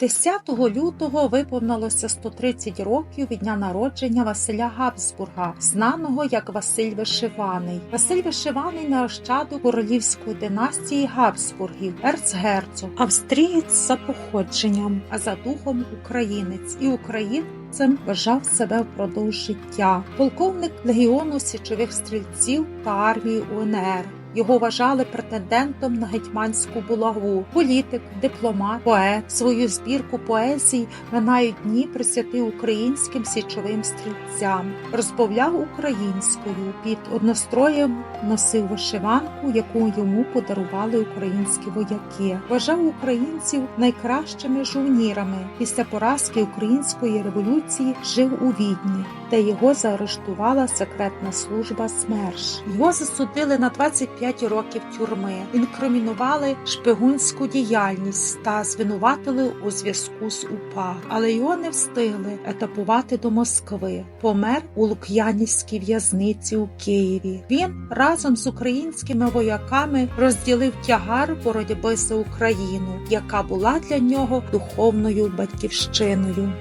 10 лютого виповнилося 130 років від дня народження Василя Габсбурга, знаного як Василь Вишиваний. Василь Вишиваний нащадок королівської династії Габсбургів, ерцгерцог, австрієць за походженням, а за духом українець і українцем вважав себе впродовж життя. Полковник легіону січових стрільців та армії УНР. Його вважали претендентом на гетьманську булаву. Політик, дипломат, поет свою збірку поезій минають дні присвятив українським січовим стрільцям, розмовляв українською під одностроєм носив вишиванку, яку йому подарували українські вояки. Вважав українців найкращими жовнірами. Після поразки української революції жив у Відні, де його заарештувала секретна служба СМЕРШ. Його засудили на 25 років тюрми, інкримінували шпигунську діяльність та звинуватили у зв'язку з УПА, але його не встигли етапувати до Москви. Помер у Лук'янівській в'язниці у Києві. Він разом з українськими вояками розділив тягар боротьби за Україну, яка була для нього духовною батьківщиною.